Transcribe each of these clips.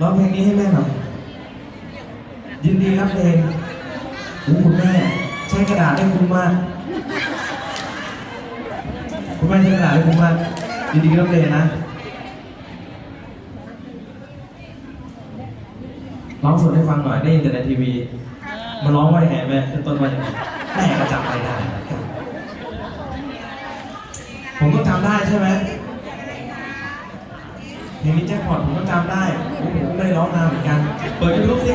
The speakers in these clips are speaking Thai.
ร้องเพลงนี้ให้แม่หน่อยยินดีรับเพลงโอ้คุณแม่ใช้กระดาษได้คุ้มมากคุณแม่ใช้กระดาษได้คุ้มมากยินดีรับเพลงนะร้องสดให้ฟังหน่อยได้ยินแต่ในทีวีมาร้องว่ายังไงแม่ขึ้นต้นว่ายังไงแม่ก็จำไม่ได้เหมือนกันผมก็จำได้ใช่ไหม เพลงนี้แจ็คพอตผมก็จำได้โอ้โหผมก็ได้ร้องนานเหมือนกัน เปิดยูทูบสิ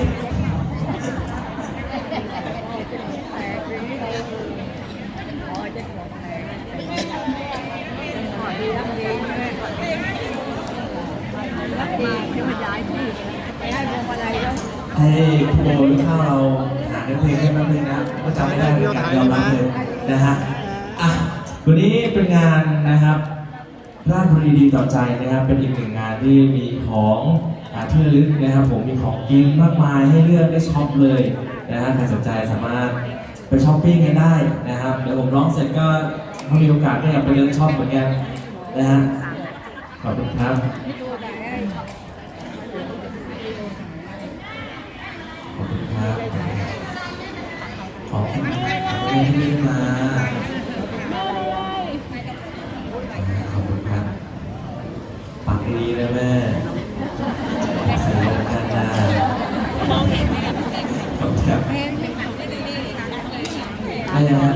ให้ผู้บริข้าเราหาเนื้อเพลงให้แป๊บนึงนะก็จำไม่ได้เหมือนกันยอมรับเลยนะฮะอะวันนี้เป็นงานนะครับ ราชบุรีดีต่อใจนะครับ เป็นอีกหนึ่งงานที่มีของอาที่ระลึกนะครับ ผมมีของกินมากมายให้เลือกได้ช็อปเลยนะฮะใครสนใจสามารถไปช้อปปิ้งกันได้นะครับเดี๋ยวผมร้องเสร็จก็ถ้ามีโอกาสก็อยากไปเดินช็อปเหมือนกันนะฮะขอบคุณครับขอบคุณครับขอบคุณขอบคุณที่มา ขอบคุณครับปากดีนะ แม่เสียงกันนะขอบคุณครับอะไรนะ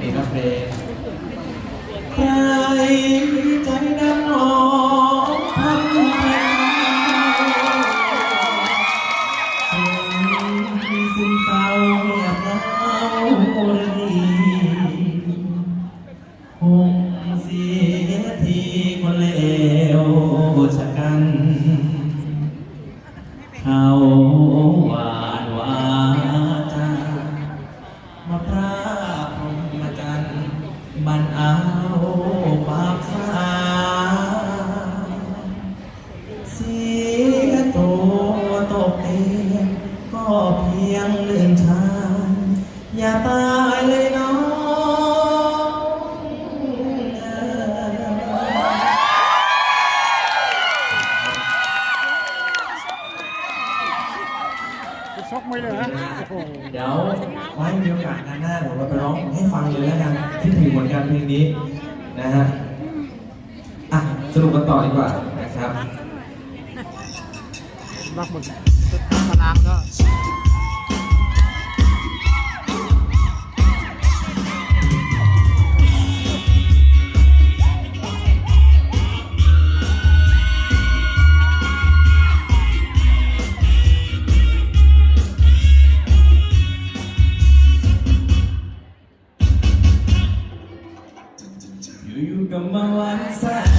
นี่ก็เพลง เขา เดี๋ยวไว้มีโอกาสงาหน้าเดี๋ยวเราไปร้องให้ฟังเลยแล้วกันที่ถึงเหมือนกันเพลงนี้นะฮะอะสรุปกันต่อดีกว่านะครับรักหมดตารางก็ Do you got my one side?